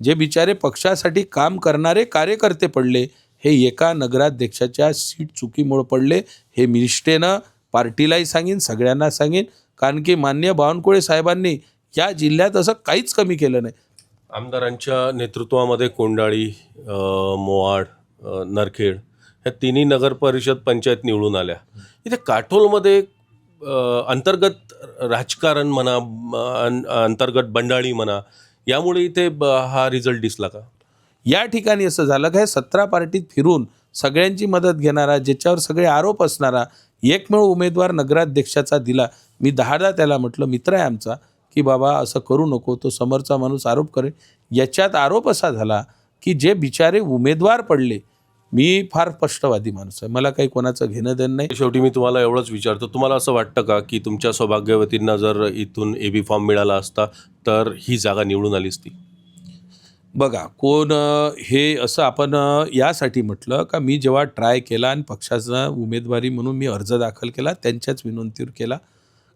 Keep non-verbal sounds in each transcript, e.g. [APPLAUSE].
जे बिचारे पक्षासाठी काम करणारे कार्यकर्ते पडले हे एका नगराध्यक्षाच्या सीट चुकीमुळं पडले हे निष्ठेनं पार्टीलाही सांगेन सगळ्यांना सांगेन. कारण की मान्य बावनकुळे साहेबांनी या जिल्ह्यात असं काहीच कमी केलं नाही. आमदारांच्या नेतृत्वामध्ये कोंडाळी मोवाड नरखेड ह्या तिन्ही नगर परिषद पंचायत निवडून आल्या. इथे काटोलमध्ये अंतर्गत राजकारण म्हणा अंतर्गत बंडाळी म्हणा यामुळे इथे ब- हा रिझल्ट दिसला का? या ठिकाणी असं झालं का हे सतरा पार्टीत फिरून सगळ्यांची मदत घेणारा ज्याच्यावर सगळे आरोप असणारा एकमेव उमेदवार नगराध्यक्षाचा दिला. मी दहादा त्याला म्हटलं मित्र आहे आमचा की बाबा असं करू नको तो समोरचा माणूस आरोप करेल. याच्यात आरोप असा झाला की जे बिचारे उमेदवार पडले मी फार स्पष्टवादी माणूस आहे. मला काही कोणाचं घेणं देणं नाही. शेवटी मी तुम्हाला एवढंच विचारतो. तुम्हाला असं वाटतं का की तुमच्या सौभाग्यवतींना जर इथून ए बी फॉर्म मिळाला असता तर ही जागा निवडून आली असती? बघा कोण हे असं आपण यासाठी म्हटलं का मी जेव्हा ट्राय केला आणि पक्षाचा उमेदवारी म्हणून मी अर्ज दाखल केला त्यांच्याच विनंतीवर केला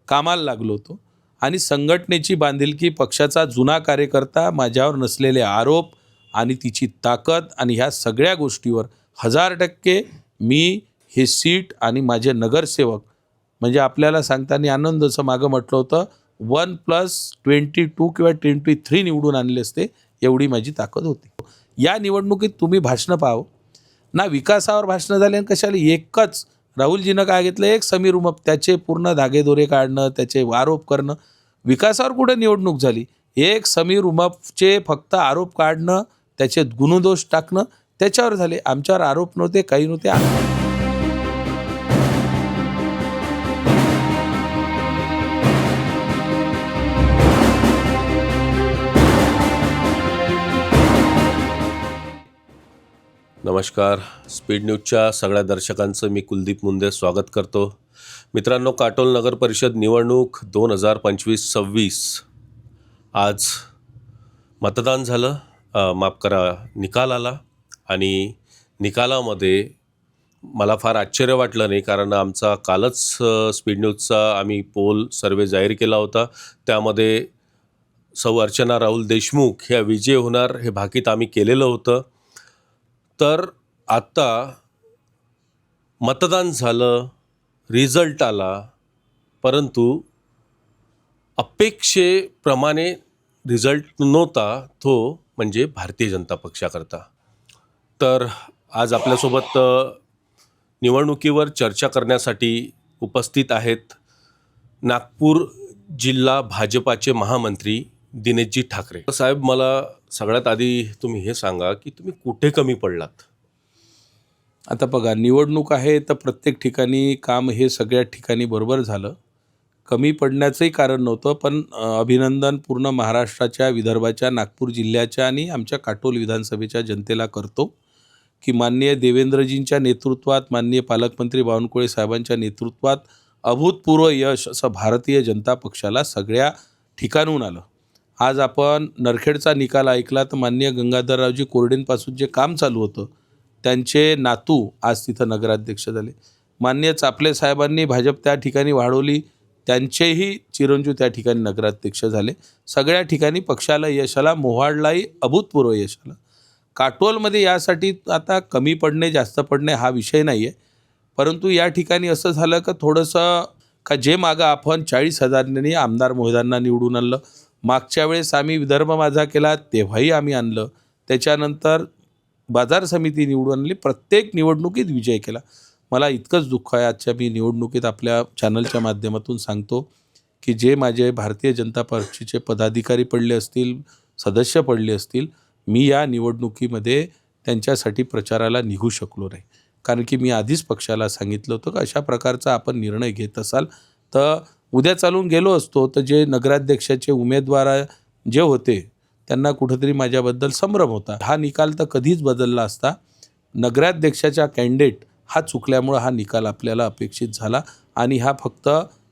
कामाला लागलो होतो. आणि संघटनेची बांधिलकी पक्षाचा जुना कार्यकर्ता माझ्यावर नसलेले आरोप आणि तिची ताकद आणि ह्या सगळ्या गोष्टीवर हजार टक्के मी हे सीट आणि माझे नगरसेवक म्हणजे आपल्याला सांगताना आनंद मागं म्हटलं होतं वन प्लस ट्वेंटी टू किंवा ट्वेंटी थ्री निवडून आणले असते एवढी माझी ताकद होती. या निवडणुकीत तुम्ही भाषणं पाहावं. ना विकासावर भाषणं झाले आणि कशाला एकच राहुलजीनं काय घेतलं? एक समीर उमप त्याचे पूर्ण धागेदोरे काढणं त्याचे आरोप करणं. विकासावर कुठं निवडणूक झाली? एक समीर उमपचे फक्त आरोप काढणं त्याचे गुणदोष टाकणं त्याच्यावर झाले. आमच्यावर आरोप नव्हते काही नव्हते. नमस्कार. स्पीड न्यूजच्या सगळ्या दर्शकांचं मी कुलदीप मुंदे स्वागत करतो. मित्रांनो काटोल नगर परिषद निवडणूक दोन हजार पंचवीस सव्वीस आज मतदान झालं. माफ करा निकाल आला. आणि निकालामध्ये मला फार आश्चर्य वाटलं नाही कारण आमचा कालच स्पीड न्यूजचा आम्ही पोल सर्वे जाहीर केला होता. त्यामध्ये सौ अर्चना राहुल देशमुख ह्या विजय होणार हे भाकीत आम्ही केलेलं होतं. तर आत्ता मतदान झालं रिझल्ट आला परंतु अपेक्षेप्रमाणे रिझल्ट नव्हता तो म्हणजे भारतीय जनता पक्षाकरता. तर आज आपल्यासोबत निवडणुकीवर चर्चा करण्यासाठी उपस्थित आहेत नागपूर जिल्हा भाजपाचे महामंत्री दिनेशजी ठाकरे. साहेब मला सगळ्यात आधी तुम्ही हे सांगा की तुम्ही कुठे कमी पडलात? आता बघा निवडणूक आहे तर प्रत्येक ठिकाणी काम हे सगळ्या ठिकाणी बरोबर झालं. कमी पडण्याचंही कारण नव्हतं पण अभिनंदन पूर्ण महाराष्ट्राच्या विदर्भाच्या नागपूर जिल्ह्याच्या आणि आमच्या काटोल विधानसभेच्या जनतेला करतो. की माननीय देवेंद्रजींच्या नेतृत्वात माननीय पालकमंत्री बावनकुळे साहेबांच्या नेतृत्वात अभूतपूर्व यश असं भारतीय जनता पक्षाला सगळ्या ठिकाणून आलं. आज आपण नरखेडचा निकाल ऐकला तर माननीय गंगाधररावजी कोरडेंपासून जे काम चालू होतं त्यांचे नातू आज तिथं नगराध्यक्ष झाले. मान्य चापले साहेबांनी भाजप त्या ठिकाणी वाढवली त्यांचेही चिरंजीव त्या ठिकाणी नगराध्यक्ष झाले. सगळ्या ठिकाणी पक्षाला यश आला मोहाडलाही अभूतपूर्व यश आलं. काटोलमध्ये यासाठी आता कमी पडणे जास्त पडणे हा विषय नाही आहे परंतु या ठिकाणी असं झालं का थोडंसं का जे मागं आपण चाळीस हजारांनी आमदार मोहिदांना निवडून आणलं मागच्या वेळेस आम्ही विदर्भ माझा केला तेव्हाही आम्ही आणलं. त्याच्यानंतर बाजार समिती निवडून आणली प्रत्येक निवडणुकीत विजय केला. मला इतकंच दुःख आहे आजच्या मी निवडणुकीत आपल्या चॅनलच्या माध्यमातून सांगतो की जे माझे भारतीय जनता पक्षाचे पदाधिकारी पडले असतील सदस्य पडले असतील मी या निवडणुकीमध्ये त्यांच्यासाठी प्रचाराला निघू शकलो नाही. कारण की मी आधीच पक्षाला सांगितलं होतं की अशा प्रकारचा आपण निर्णय घेत असाल तर उद्या चालून गेलो असतो. तर जे नगराध्यक्षाचे उमेदवार जे होते त्यांना कुठंतरी माझ्याबद्दल संभ्रम होता. हा निकाल तर कधीच बदलला असता. नगराध्यक्षाच्या कॅन्डिडेट हा चुकल्यामुळं हा निकाल आपल्याला अपेक्षित झाला आणि हा फक्त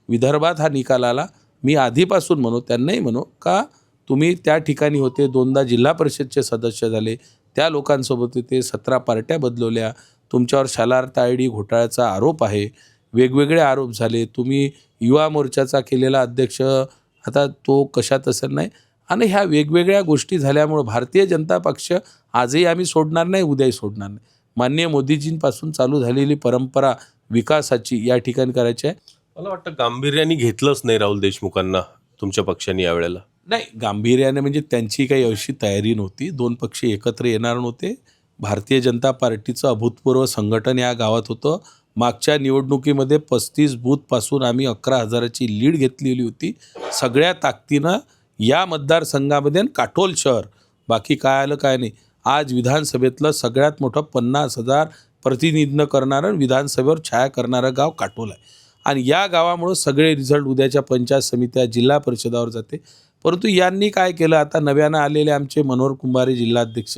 विदर्भात हा निकाल आला. मी आधीपासून म्हणू त्यांनाही म्हणू का तुम्ही त्या ठिकाणी होते दोनदा जिल्हा परिषदचे सदस्य झाले त्या लोकांसोबत होते सतरा पार्ट्या बदलवल्या. तुमच्यावर शालार्थ आय डी घोटाळ्याचा आरोप आहे. वेगवेगळे आरोप झाले. तुम्ही युवा मोर्चाचा केलेला अध्यक्ष आता तो कशात असेल नाही? आणि ह्या वेगवेगळ्या गोष्टी झाल्यामुळं भारतीय जनता पक्ष आजही आम्ही सोडणार नाही उद्याही सोडणार नाही. माननीय मोदीजींपासून चालू झालेली परंपरा विकासाची या ठिकाणी करायची आहे. मला वाटतं गांभीर्याने घेतलंच नाही राहुल देशमुखांना तुमच्या पक्षाने यावेळेला. नाही गांभीर्याने म्हणजे त्यांची काही अशी तयारी नव्हती. दोन पक्ष एकत्र येणार नव्हते. भारतीय जनता पार्टीचं अभूतपूर्व संघटन या गावात होतं. मागच्या निवडणुकीमध्ये पस्तीस बूथपासून आम्ही अकरा हजाराची लीड घेतलेली होती. सगळ्या ताकदीनं या मतदारसंघामध्ये आणि काटोल शहर. बाकी काय आलं काय नाही. आज विधानसभेतलं सगळ्यात मोठं पन्नास हजार प्रतिनिधित्व करणारं आणि विधानसभेवर छाया करणारं गाव काटोल आहे. आणि या गावामुळं सगळे रिझल्ट उद्याच्या पंचायत समित्या जिल्हा परिषदावर जाते. परंतु यांनी काय केलं? आता नव्यानं आलेले आमचे मनोहर कुंभारे जिल्हाध्यक्ष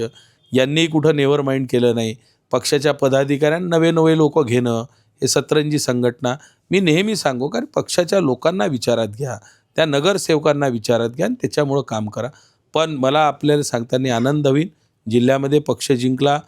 यांनीही कुठं नेवर माइंड केलं नाही. पक्षाच्या पदाधिकाऱ्यांना नवे नवे लोक घेणं हे सतरंजी संघटना. मी नेहमी सांगू कारण पक्षाच्या लोकांना विचारात घ्या त्या नगरसेवकांना विचारात घ्या आणि त्याच्यामुळं काम करा. पण मला आपल्याला सांगताना आनंद होईल. जिल्ह्यामध्ये पक्ष जिंकला.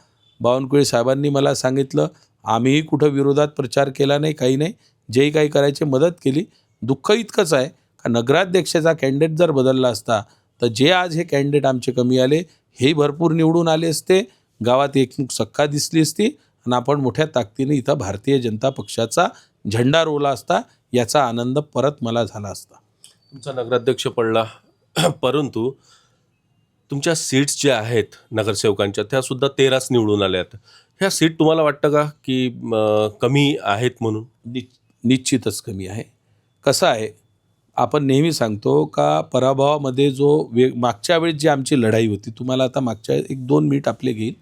बावनकुळे साहेबांनी मला सांगितलं आम्हीही कुठं विरोधात प्रचार केला नाही काही नाही. जेही काही करायची मदत केली. दुःख इतकंच आहे. का नगराध्यक्षाचा कॅन्डिडेट जर बदलला असता तर जे आज हे कॅन्डिडेट आमचे कमी आले हेही भरपूर निवडून आले असते. गावात एकमुख सक्का दिसली असती आणि आपण मोठ्या ताकदीने इथं भारतीय जनता पक्षाचा झेंडा रोवला असता याचा आनंद परत मला झाला असता. तुमचा नगराध्यक्ष पडला. [CLEARS THROAT] परंतु तुमच्या सीट्स ज्या आहेत नगरसेवकांच्या त्या सुद्धा तेराच निवडून आल्यात ह्या सीट तुम्हाला वाटतं का की कमी आहेत म्हणून? नि निश्चितच कमी आहे. कसं आहे आपण नेहमी सांगतो का पराभवामध्ये जो वे मागच्या वेळेस जी आमची लढाई होती तुम्हाला आता मागच्या एक दोन मिनिट आपले घेईन.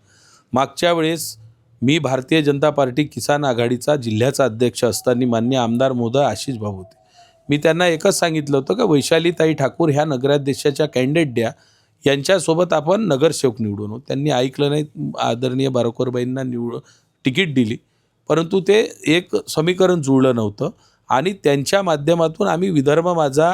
मागच्या वेळेस मी भारतीय जनता पार्टी किसान आघाडीचा जिल्ह्याचा अध्यक्ष असताना मान्य आमदार महोदय आशिष भाऊ होते. मी त्यांना एकच सांगितलं होतं का वैशालीताई ठाकूर ह्या नगराध्यक्षाच्या कॅन्डिडेट द्या. यांच्यासोबत आपण नगरसेवक निवडून त्यांनी ऐकलं नाही आदरणीय बारोकरबाईंना निवड तिकीट दिली. परंतु ते एक समीकरण जुळलं नव्हतं. आणि त्यांच्या माध्यमातून आम्ही विदर्भ माझा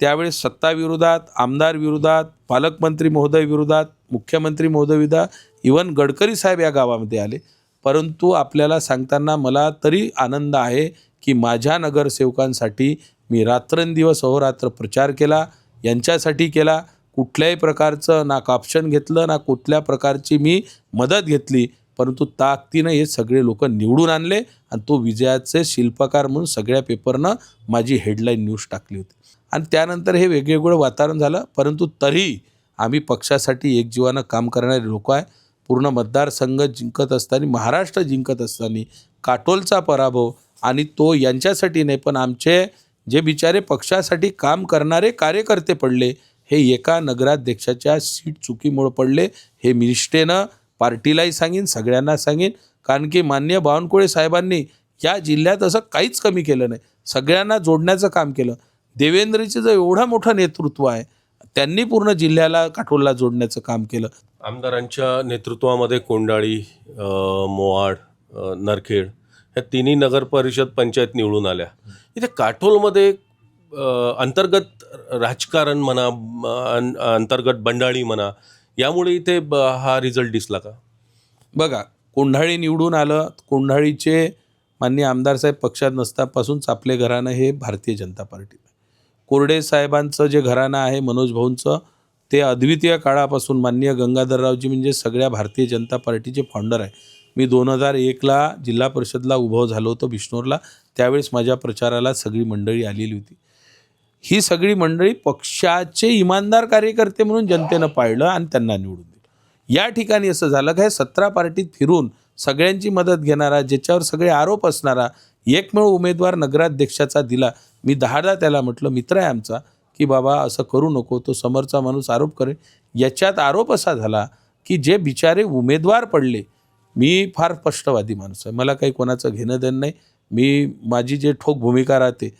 त्यावेळेस सत्ताविरोधात आमदार विरोधात पालकमंत्री महोदय विरोधात मुख्यमंत्री महोदय विदा इवन गडकरी साहेब या गावामध्ये आले. परंतु आपल्याला सांगताना मला तरी आनंद आहे की माझ्या नगरसेवकांसाठी मी रात्रंदिवस अहोरात्र प्रचार केला यांच्यासाठी केला. कुठल्याही प्रकारचं ना कापशन घेतलं ना कुठल्या प्रकारची मी मदत घेतली. परंतु ताकदीनं हे सगळे लोक निवडून आणले आणि तो विजयाचे शिल्पकार म्हणून सगळ्या पेपरनं माझी हेडलाईन न्यूज टाकली होती. आणि त्यानंतर हे वेगवेगळं वातावरण झालं परंतु तरी आम्ही पक्षासाठी एकजीवानं काम करणारे लोक आहे. पूर्ण मतदारसंघ जिंकत असताना महाराष्ट्र जिंकत असताना काटोलचा पराभव आणि तो यांच्यासाठी नाही पण आमचे जे बिचारे पक्षासाठी काम करणारे कार्यकर्ते पडले हे एका नगराध्यक्षाच्या सीट चुकीमुळे पडले हे मी निष्ठेनं पार्टीलाही सांगेन सगळ्यांना सांगेन. कारण की मान्य बावनकुळे साहेबांनी या जिल्ह्यात असं काहीच कमी केलं नाही. सगळ्यांना जोडण्याचं काम केलं. देवेंद्रचं जो एवढं मोठं नेतृत्व आहे. त्यांनी पूर्ण जिल्ह्याला काठोलला जोडण्याचं काम केलं. आमदारांच्या नेतृत्वामध्ये कोंडाळी मोहाड नरखेड ह्या तिन्ही नगरपरिषद पंचायत निवडून आल्या. इथे काठोलमध्ये अंतर्गत राजकारण म्हणा अंतर्गत बंडाळी म्हणा यामुळे इथे ब- हा रिझल्ट दिसला का? बघा कोंढाळी निवडून आलं कोंढाळीचे माननीय आमदार साहेब पक्षात नसतापासून चापले घराणं हे भारतीय जनता पार्टी. कोरडे साहेबांचं जे घराणं आहे मनोज भाऊंचं ते अद्वितीय काळापासून माननीय गंगाधररावजी म्हणजे सगळ्या भारतीय जनता पार्टीचे फाउंडर आहे. मी दोन हजार एकला जिल्हा परिषदला उभं झालो होतो बिष्णोरला. त्यावेळेस माझ्या प्रचाराला सगळी मंडळी आलेली होती. ही सगळी मंडळी पक्षाचे इमानदार कार्यकर्ते म्हणून जनतेनं पाळलं आणि त्यांना निवडून दिलं. या ठिकाणी असं झालं काय सतरा पार्टीत फिरून सगळ्यांची मदत घेणारा ज्याच्यावर सगळे आरोप असणारा एकमेव उमेदवार नगराध्यक्षाचा दिला. मी दहादा त्याला म्हटलं मित्र आहे आमचा की बाबा असं करू नको तो समोरचा माणूस आरोप करे याच्यात आरोप असा झाला की जे बिचारे उमेदवार पडले मी फार स्पष्टवादी माणूस आहे. मला काही कोणाचं घेणं देणं नाही. मी माझी जे ठोक भूमिका राहते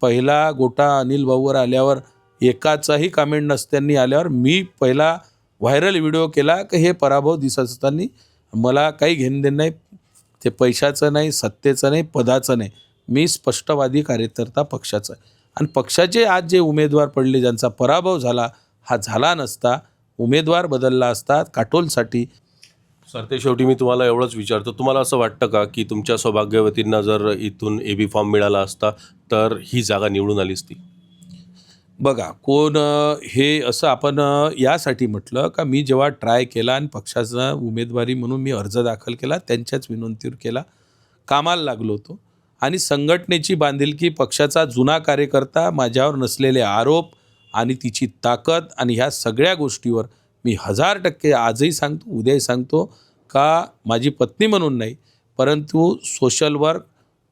पहिला गोटा अनिल भाऊवर आल्यावर एकाचाही कमेंट नसत्यांनी आल्यावर मी पहिला व्हायरल व्हिडिओ केला की हे पराभव दिसत असताना मला काही घेणं देणं नाही. ते पैशाचं नाही सत्तेचं नाही पदाचं नाही. मी स्पष्टवादी कार्यकर्ता पक्षाचा आहे. आणि पक्षाचे आज जे उमेदवार पडले ज्यांचा पराभव झाला हा झाला नसता उमेदवार बदलला असता काटोलसाठी सरते शेवटी मी तुम्हाला एवढंच विचारतो. तुम्हाला असं वाटतं का की तुमच्या सौभाग्यवतींना जर इथून ए बी फॉर्म मिळाला असता तर ही जागा निवडून आली असती? बघा कोण हे असं आपण यासाठी म्हटलं का मी जेव्हा ट्राय केला आणि पक्षाचा उमेदवारी म्हणून मी अर्ज दाखल केला त्यांच्याच विनंतीवर केला कामाला लागलो होतो. आणि संघटनेची बांधिलकी पक्षाचा जुना कार्यकर्ता माझ्यावर नसलेले आरोप आणि तिची ताकद आणि ह्या सगळ्या गोष्टीवर मी हजार टक्के आजही सांगतो उद्याही सांगतो का माझी पत्नी म्हणून नाही परंतु सोशल वर्क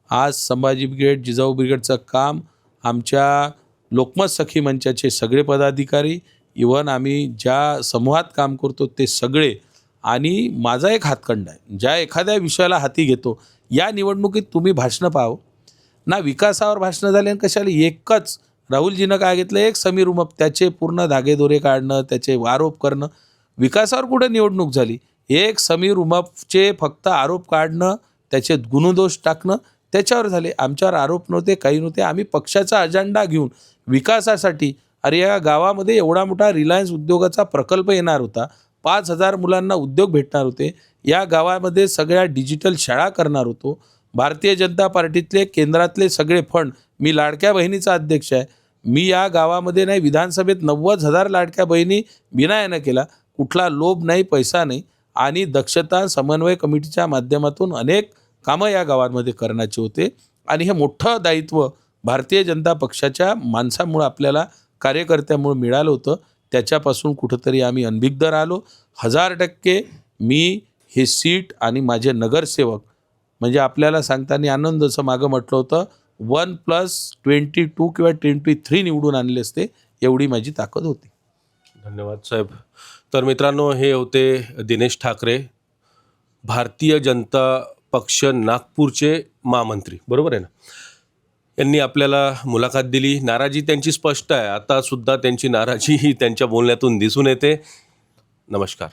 आज संभाजी ब्रिगेड जिजाऊ ब्रिगेडचं काम आमच्या लोकमत सखी मंचाचे सगळे पदाधिकारी इवन आम्ही ज्या समूहात काम करतो ते सगळे आणि माझा एक हातखंड आहे. ज्या एखाद्या विषयाला हाती घेतो या निवडणुकीत तुम्ही भाषणं पाहावं. ना विकासावर भाषणं झाली आणि कशाला एकच राहुलजीनं काय घेतलं? एक समीर उमप त्याचे पूर्ण धागेदोरे काढणं त्याचे आरोप करणं. विकासावर कुठे निवडणूक झाली? एक समीर उमपचे फक्त आरोप काढणं त्याचे गुणदोष टाकणं त्याच्यावर झाले. आमच्यावर आरोप नव्हते काही नव्हते. आम्ही पक्षाचा अजेंडा घेऊन विकासासाठी अरे या गावामध्ये एवढा मोठा रिलायन्स उद्योगाचा प्रकल्प येणार होता. पाच हजार मुलांना उद्योग भेटणार होते. या गावामध्ये सगळ्या डिजिटल शाळा करणार होतो. भारतीय जनता पार्टीतले केंद्रातले सगळे फंड. मी लाडक्या बहिणीचा अध्यक्ष आहे. मी या गावामध्ये नाही विधानसभेत नव्वद हजार लाडक्या बहिणी विनायानं केला. कुठला लोभ नाही पैसा नाही. आणि दक्षता समन्वय कमिटीच्या माध्यमातून अनेक कामं या गावांमध्ये करण्याचे होते. आणि हे मोठं दायित्व भारतीय जनता पक्षाच्या माणसामुळं आपल्याला कार्यकर्त्यामुळं मिळालं होतं. त्याच्यापासून कुठंतरी आम्ही अनभिग्ध राहिलो. हजार टक्के मी हे सीट आणि माझे नगरसेवक म्हणजे आपल्याला सांगताना आनंदचं मागं म्हटलं होतं वन प्लस ट्वेंटी टू किंवा ट्वेंटी थ्री निवडून आणले असते एवढी माझी ताकद होती. धन्यवाद साहेब. तर मित्रांनो हे होते दिनेश ठाकरे भारतीय जनता पक्ष नागपूरचे महामंत्री. बरोबर आहे ना? यांनी आपल्याला मुलाखत दिली. नाराजी त्यांची स्पष्ट आहे. आता सुद्धा त्यांची नाराजी ही त्यांच्या बोलण्यातून दिसून येते. नमस्कार.